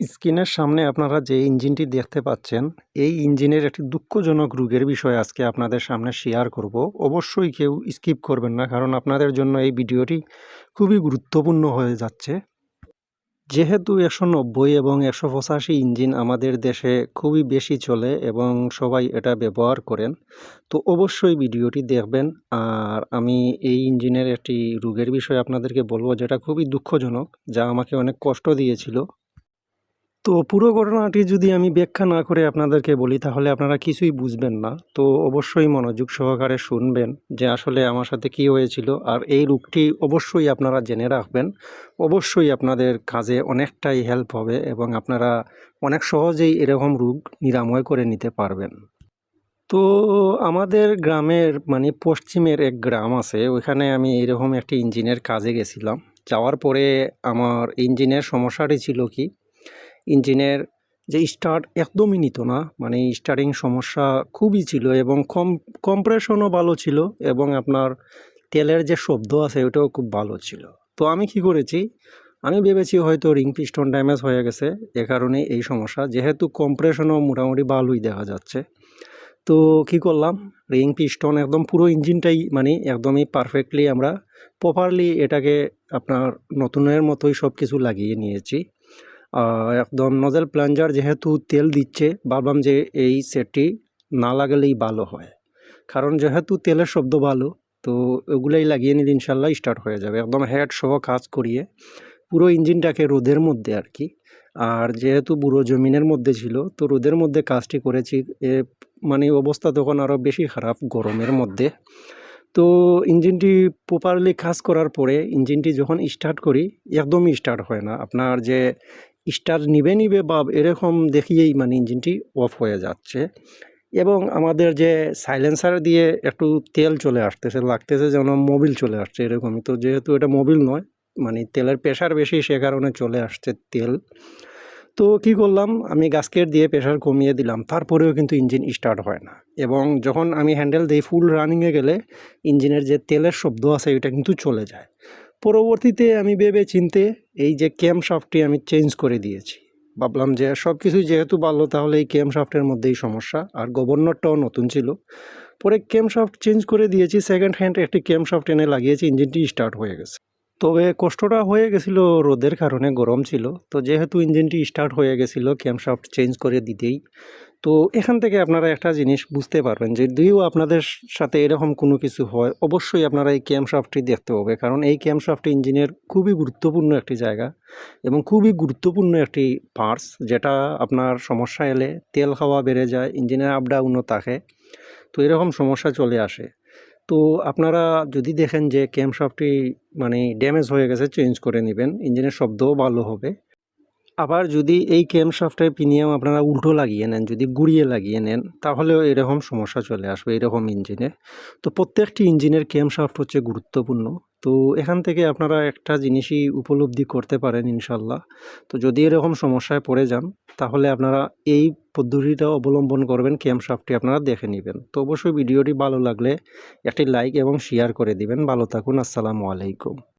স্ক্রিনের সামনে আপনারা যে ইঞ্জিনটি দেখতে পাচ্ছেন, এই ইঞ্জিনের একটি দুঃখজনক রোগের বিষয় আজকে আপনাদের সামনে শেয়ার করব। অবশ্যই কেউ স্কিপ করবেন না কারণ আপনাদের জন্য এই ভিডিওটি খুবই গুরুত্বপূর্ণ হয়ে যাচ্ছে। যেহেতু একশো নব্বই এবং একশো পঁচাশি ইঞ্জিন আমাদের দেশে খুবই বেশি চলে এবং সবাই এটা ব্যবহার করেন তো অবশ্যই ভিডিওটি দেখবেন আর আমি এই ইঞ্জিনের একটি রোগের বিষয়ে আপনাদেরকে বলব যেটা খুবই দুঃখজনক যা আমাকে অনেক কষ্ট দিয়েছিল তো পুরো ঘটনাটি যদি আমি ব্যাখ্যা না করে আপনাদেরকে বলি, তাহলে আপনারা কিছুই বুঝবেন না। তো অবশ্যই মনোযোগ সহকারে শুনবেন যে আসলে আমার সাথে কি হয়েছিল, আর এই রূপটি অবশ্যই আপনারা জেনে রাখবেন। অবশ্যই আপনাদের কাজে অনেকটাই হেল্প হবে এবং আপনারা অনেক সহজেই এরকম রোগ নিরাময় করে নিতে পারবেন। তো আমাদের গ্রামের মানে পশ্চিমের এক গ্রাম আছে, ওইখানে আমি এরকম একটি ইঞ্জিনের কাজে গেছিলাম। যাওয়ার পরে আমার ইঞ্জিনের সমস্যাটি ছিল কি ইঞ্জিনের যে স্টার্ট একদমই নিত না। মানে স্টার্টিং সমস্যা খুবই ছিল এবং কম কম্প্রেশনও ভালো ছিল এবং আপনার তেলের যে শব্দ আছে ওটাও খুব ভালো ছিল। তো আমি কি করেছি, আমি ভেবেছি হয়তো রিং পিস্টন ড্যামেজ হয়ে গেছে, এ কারণে এই সমস্যা। যেহেতু কম্প্রেশনও মোটামুটি ভালোই দেখা যাচ্ছে। তো কি করলাম রিং পিস্টন একদম পুরো ইঞ্জিনটাই মানে একদমই পারফেক্টলি আমরা প্রপারলি এটাকে আপনার নতুনের মতোই সব কিছু লাগিয়ে নিয়েছি। একদম নজেল প্লাঞ্জার যেহেতু তেল দিচ্ছে, ভাবলাম যে এই সেটটি না লাগালেই ভালো হয়। কারণ যেহেতু তেলের শব্দ ভালো, তো ওগুলাই লাগিয়ে নিলে ইনশাল্লাহ স্টার্ট হয়ে যাবে। একদম হেড সহ কাজ করিয়ে পুরো ইঞ্জিনটাকে রোদের মধ্যে আর কি। আর যেহেতু বুড়ো জমিনের মধ্যে ছিল, তো রোদের মধ্যে কাজটি করেছি, এ মানে অবস্থা তখন আরও বেশি খারাপ গরমের মধ্যে। তো ইঞ্জিনটি প্রপারলি কাজ করার পরে ইঞ্জিনটি যখন স্টার্ট করি, একদমই স্টার্ট হয় না। আপনার যে স্টার্ট নিবে নিবে বা এরকম দেখিয়েই মানে ইঞ্জিনটি অফ হয়ে যাচ্ছে। এবং আমাদের যে সাইলেন্সার দিয়ে একটু তেল চলে আসতেছে, লাগতেছে যেন মোবিল চলে আসছে এরকমই। তো যেহেতু এটা মোবিল নয় মানে তেলের প্রেশার বেশি, সে কারণে চলে আসছে তেল। তো কি করলাম, আমি গাস্কেট দিয়ে প্রেশার কমিয়ে দিলাম, তারপরেও কিন্তু ইঞ্জিন স্টার্ট হয় না। এবং যখন আমি হ্যান্ডেল দিই ফুল রানিংয়ে গেলে, ইঞ্জিনের যে তেলের শব্দ আছে, এটা কিন্তু চলে যায়। পরবর্তীতে আমি ভেবে চিনতে এই যে ক্যাম শাফটটি আমি চেঞ্জ করে দিয়েছি। ভাবলাম যে সব কিছুই যেহেতু ভালো তাহলে এই ক্যাম শাফটের মধ্যেই সমস্যা। আর গভর্নরটাও নতুন ছিল। পরে ক্যাম শাফট চেঞ্জ করে দিয়েছি সেকেন্ড হ্যান্ড একটি ক্যাম শাফট এনে লাগিয়েছি, ইঞ্জিনটি স্টার্ট হয়ে গেছে। তবে কষ্টটা হয়ে গেছিল রোদের কারণে, গরম ছিল। তো যেহেতু ইঞ্জিনটি স্টার্ট হয়ে গেছিল ক্যামশাফট চেঞ্জ করে দিতেই তো এখান থেকে আপনারা একটা জিনিস বুঝতে পারবেন যে যদিও আপনাদের সাথে এরকম কোনো কিছু হয়, অবশ্যই আপনারা এই ক্যামশাফটটি দেখতে হবে। কারণ এই ক্যামশাফট ইঞ্জিনের খুবই গুরুত্বপূর্ণ একটি জায়গা এবং খুবই গুরুত্বপূর্ণ একটি পার্টস যেটা আপনার সমস্যা এলে তেল খাওয়া বেড়ে যায়, ইঞ্জিনের আপ ডাউনও থাকে, তো এরকম সমস্যা চলে আসে। তো আপনারা যদি দেখেন যে ক্যামশাফটটি মানে ড্যামেজ হয়ে গেছে চেঞ্জ করে নেবেন, ইঞ্জিনের শব্দও ভালো হবে। আবার যদি এই ক্যামশাফটের প্রিমিয়াম আপনারা উল্টো লাগিয়ে নেন, যদি গুড়িয়ে লাগিয়ে নেন, তাহলেও এরকম সমস্যা চলে আসবে, এরকম ইঞ্জিনে তো প্রত্যেকটি ইঞ্জিনের ক্যামশাফট হচ্ছে গুরুত্বপূর্ণ। তো এখান থেকে আপনারা একটা জিনিসই উপলব্ধি করতে পারেন ইনশাল্লাহ। তো যদি এরকম সমস্যায় পড়ে যান, তাহলে আপনারা এই পদ্ধতিটা অবলম্বন করবেন ক্যামশাফটটি আপনারা দেখে নেবেন। তো অবশ্যই ভিডিওটি ভালো লাগলে একটি লাইক এবং শেয়ার করে দিবেন। ভালো থাকুন, আসসালামু আলাইকুম।